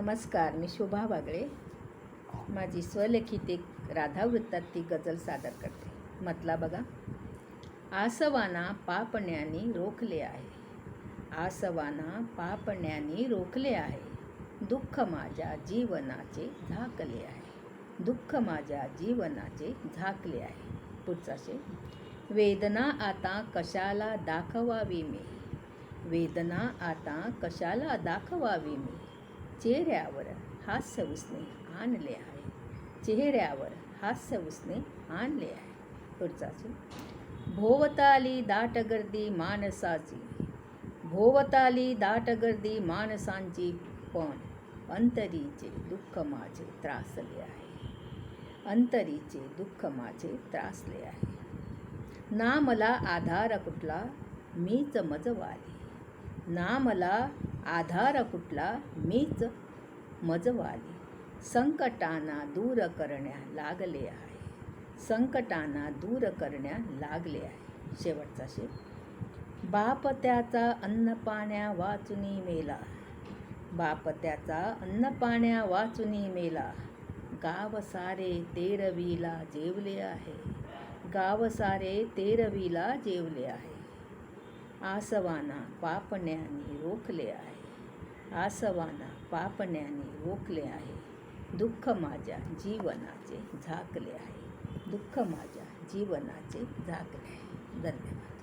नमस्कार मी शोभा बागळे माझी स्वलिखित एक राधावृत्तात ती गजल सादर करते. मतला बघा आसवाना पापण्यानी रोखले आहे. आसवाना पापण्याने रोखले आहे. दुःख माझ्या जीवनाचे झाकले आहे. दुःख माझ्या जीवनाचे झाकले आहे. पुढचा शे. वेदना आता कशाला दाखवावी मी? वेदना आता कशाला दाखवावी मी? चेहऱ्यावर हास्य उसने आणले आहे. चेहऱ्यावर हास्य उसने आणले आहे. पुढचाची. भोवताली दाटगर्दी माणसाची. भोवताली दाटगर्दी माणसांची पण अंतरीचे दुःख माझे त्रासले आहे. अंतरीचे दुःख माझे त्रासले आहे. ना मला आधार कुठला? मीच मजवाली. ना मला आधार कुठला? मीच मजवाली. संकटांना दूर करण्या लागले आहे. संकटांना दूर करण्या लागले आहे. शेवटचा शेव बाप त्याचा अन्नपाण्या वाचुनी मेला. बाप त्याचा अन्नपाण्या वाचुनी मेला. गाव सारे तेरवीला जेवले आहे. गाव सारे तेरवीला जेवले आहे. आसवाना पापण्याने रोखले आहे. आसवाना पापण्याने रोखले आहे. दुःख माझ्या जीवनाचे झाकले आहे. दुःख माझ्या जीवनाचे झाकले आहे. धन्यवाद.